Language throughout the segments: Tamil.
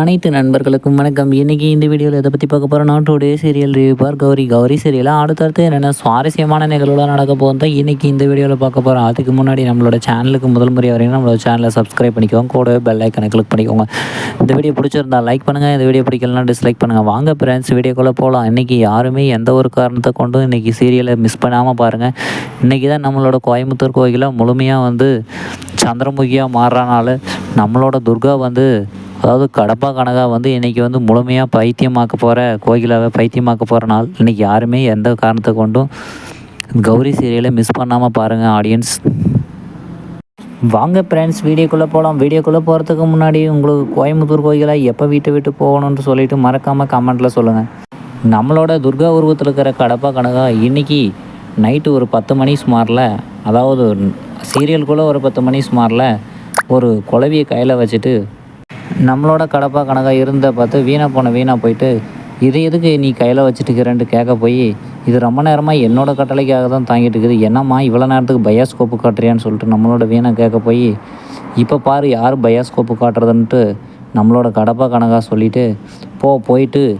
அனைத்து நண்பர்களுக்கும் வணக்கம். இன்றைக்கி இந்த வீடியோவில் எதை பற்றி பார்க்க போகிறோம் நாட்டோடைய serial review for Gowri. Gowri சீரியலாக அடுத்தடுத்து என்னென்ன சுவாரஸ்யமான நிகழ்வுலாம் நடக்க போகுது இன்றைக்கி இந்த வீடியோவில் பார்க்க போகிறோம் அதுக்கு முன்னாடி நம்மளோட சேனலுக்கு முதல் முறை வரைக்கும் நம்மளோட சேனலை சப்ஸ்கிரைப் பண்ணிக்கோங்க. கூடவே பெல் ஐக்கனை கிளிக் பண்ணிக்கோங்க. இந்த வீடியோ பிடிச்சிருந்தா லைக் பண்ணுங்கள் இந்த வீடியோ பிடிக்கலனா டிஸ்லைக் பண்ணுங்கள் வாங்க ஃப்ரெண்ட்ஸ் வீடியோக்குள்ளே போகலாம் இன்றைக்கி யாருமே எந்த ஒரு காரணத்தை கொண்டும் இன்றைக்கி சீரியலை மிஸ் பண்ணாமல் பாருங்கள் இன்றைக்கி தான் நம்மளோட கோயம்புத்தூர் கோயிலில் முழுமையாக வந்து சந்திரமுகியாக மாறுறனால நம்மளோட துர்கா வந்து அதாவது கடப்பா கனகா வந்து இன்றைக்கி வந்து முழுமையாக பைத்தியமாக்க போகிற கோகிலாவை பைத்தியமாக்க போகிற நாள். இன்றைக்கி யாருமே எந்த காரணத்தை கொண்டும் கௌரி சீரியலை மிஸ் பண்ணாமல் பாருங்கள் ஆடியன்ஸ் வாங்க ஃப்ரெண்ட்ஸ் வீடியோக்குள்ளே போகலாம் வீடியோக்குள்ளே போகிறதுக்கு முன்னாடி உங்களுக்கு கோயம்புத்தூர் கோயிலாக எப்போ வீட்டை விட்டு போகணும்னு சொல்லிவிட்டு மறக்காமல் கமெண்ட்டில் சொல்லுங்கள் நம்மளோட துர்கா உருவத்தில் இருக்கிற கடப்பா கனகா இன்றைக்கி நைட்டு ஒரு பத்து மணி சுமாரில் அதாவது சீரியலுக்குள்ளே ஒரு பத்து மணி சுமாரில் ஒரு குழவியை கையில் வச்சுட்டு நம்மளோட கடப்பா கணக்காக இருந்த பார்த்து வீணாக போன வீணாக போயிட்டு இது எதுக்கு நீ கையில் வச்சுட்டுக்கிறேன்ட்டு கேட்க போய் இது ரொம்ப நேரமாக என்னோடய கட்டளைக்காக தான் தாங்கிட்டு இருக்குது. என்னம்மா இவ்வளோ நேரத்துக்கு பயாஸ்கோப்பு காட்டுறியான்னு சொல்லிட்டு நம்மளோட வீணை கேட்க போய் இப்போ பாரு யார் பயாஸ்கோப்பு காட்டுறதுன்ட்டு நம்மளோட கடப்பா கணக்காக சொல்லிவிட்டு போ போயிட்டு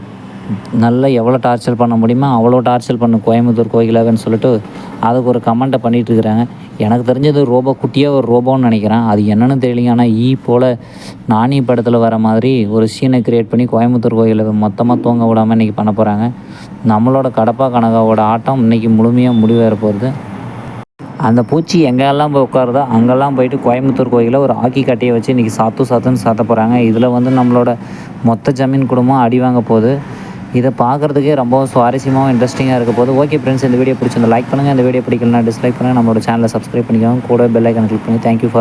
நல்லா எவ்வளோ டார்ச்சர் பண்ண முடியுமோ அவ்வளோ டார்ச்சர் பண்ணும் கோயம்புத்தூர் கோயிலாகன்னு சொல்லிட்டு அதுக்கு ஒரு கமெண்ட்டை பண்ணிகிட்டு இருக்கிறாங்க எனக்கு தெரிஞ்சது ரோபோ குட்டியாக ஒரு ரோபோன்னு நினைக்கிறேன். அது என்னென்னு தெரியலைங்க. ஆனால் ஈ போல் நானி படத்தில் வர மாதிரி ஒரு சீனை க்ரியேட் பண்ணி கோயம்புத்தூர் கோயிலை மொத்தமாக தூங்க விடாமல் இன்றைக்கி பண்ண போகிறாங்க நம்மளோட கடப்பா கனகாவோட ஆட்டம் இன்றைக்கி முழுமையாக முடிவேற போகிறது அந்த பூச்சி எங்கெல்லாம் போய் உட்காருதோ அங்கெல்லாம் போயிட்டு கோயம்புத்தூர் கோயிலில் ஒரு ஆக்கி கட்டையை வச்சு இன்றைக்கி சாத்து சாத்துன்னு சாத்த போகிறாங்க இதில் வந்து நம்மளோட மொத்த ஜமீன் குடும்பம் அடி வாங்க போகுது. இதை பார்க்குறதுக்கே ரொம்ப சுவாரஸ்யமாகவும் இன்ட்ரெஸ்டிங்காக இருக்க போது ஓகே ஃப்ரெண்ட்ஸ் இந்த வீடியோ பிடிச்சிருந்தா லைக் பண்ணுங்கள் இந்த வீடியோ பிடிக்கலனா டிஸ்லைக் பண்ணுங்கள் நம்மளோட சேனலை சப்ஸ்கிரைப் பண்ணிக்கோங்க. கூட பெல் ஐக்கன் கிளிக் பண்ணி தேங்க்யூ ஃபார்